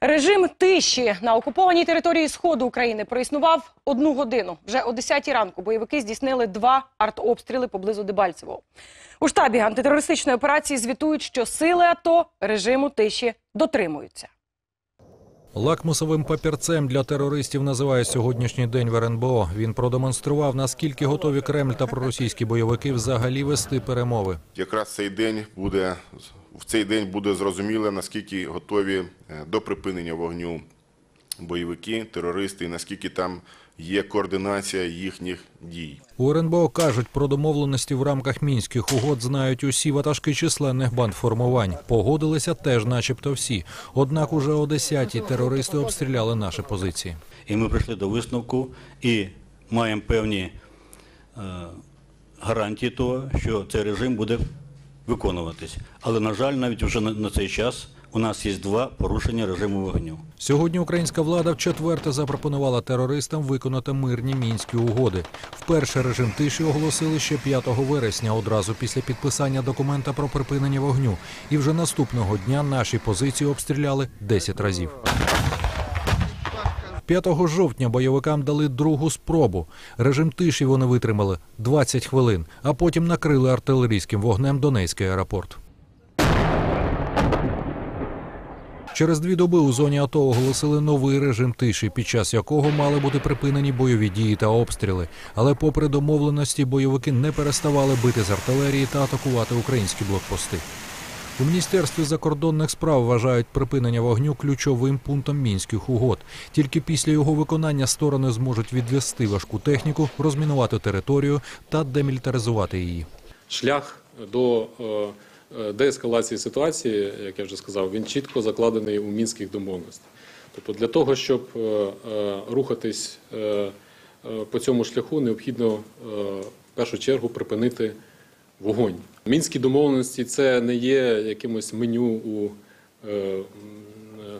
Режим тиші на окупованій території сходу України проіснував одну годину. Вже о 10 ранку бойовики здійснили два артобстріли поблизу Дебальцевого. У штабі антитерористичної операції звітують, що сили АТО режиму тиші дотримуються. Лакмусовим папірцем для терористів називає сьогоднішній день в РНБО. Він продемонстрував, наскільки готові Кремль та проросійські бойовики взагалі вести перемови. Якраз цей день буде в цей день буде зрозуміло, наскільки готові е, до припинення вогню бойовики, терористи, і наскільки там є координація їхніх дій. У РНБО кажуть, про домовленості в рамках мінських угод знають усі ватажки численних бандформувань. Погодилися теж, начебто, всі. Однак уже о 10-й терористи обстріляли наші позиції. І ми прийшли до висновку і маємо певні е, гарантії того, що цей режим буде виконуватись. Але, на жаль, навіть вже на, цей час у нас є два порушення режиму вогню. Сьогодні українська влада вчетверте запропонувала терористам виконати мирні мінські угоди. Вперше режим тиші оголосили ще 5 вересня, одразу після підписання документа про припинення вогню. І вже наступного дня наші позиції обстріляли 10 разів. 5 жовтня бойовикам дали другу спробу. Режим тиші вони витримали 20 хвилин, а потім накрили артилерійським вогнем Донецький аеропорт. Через дві доби у зоні АТО оголосили новий режим тиші, під час якого мали бути припинені бойові дії та обстріли. Але, попри домовленості, бойовики не переставали бити з артилерії та атакувати українські блокпости. У міністерстві закордонних справ вважають припинення вогню ключовим пунктом мінських угод. Тільки після його виконання сторони зможуть відвести важку техніку, розмінувати територію та демілітаризувати її. шлях до е, е, деескалації ситуації, як я вже сказав, він чітко закладений у мінських домовленостях. Тобто для того, щоб е, рухатись по цьому шляху, необхідно в першу чергу припинити вогонь. Мінські домовленості це не є якимось меню у, е, е,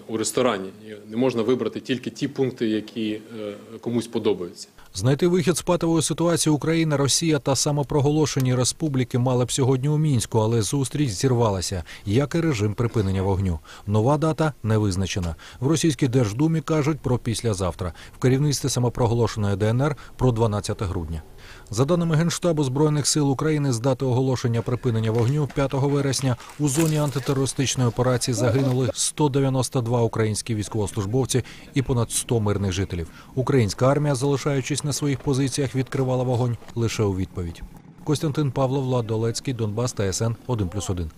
у ресторані. Не можна вибрати тільки ті пункти, які е, комусь подобаються. Знайти вихід з патової ситуації Україна, Росія та самопроголошені республіки мали б сьогодні у мінську, але зустріч зірвалася, як і режим припинення вогню. Нова дата не визначена. В російській держдумі кажуть про післязавтра. В керівництві самопроголошеної ДНР про 12 грудня. За даними Генштабу Збройних сил України, з дати оголошення припинення вогню 5 вересня у зоні антитерористичної операції загинули 192 українські військовослужбовці і понад 100 мирних жителів. Українська армія, залишаючись на своїх позиціях, відкривала вогонь лише у відповідь. Костянтин Павлов, Влад Долецький, Донбас, ТСН 1+,1.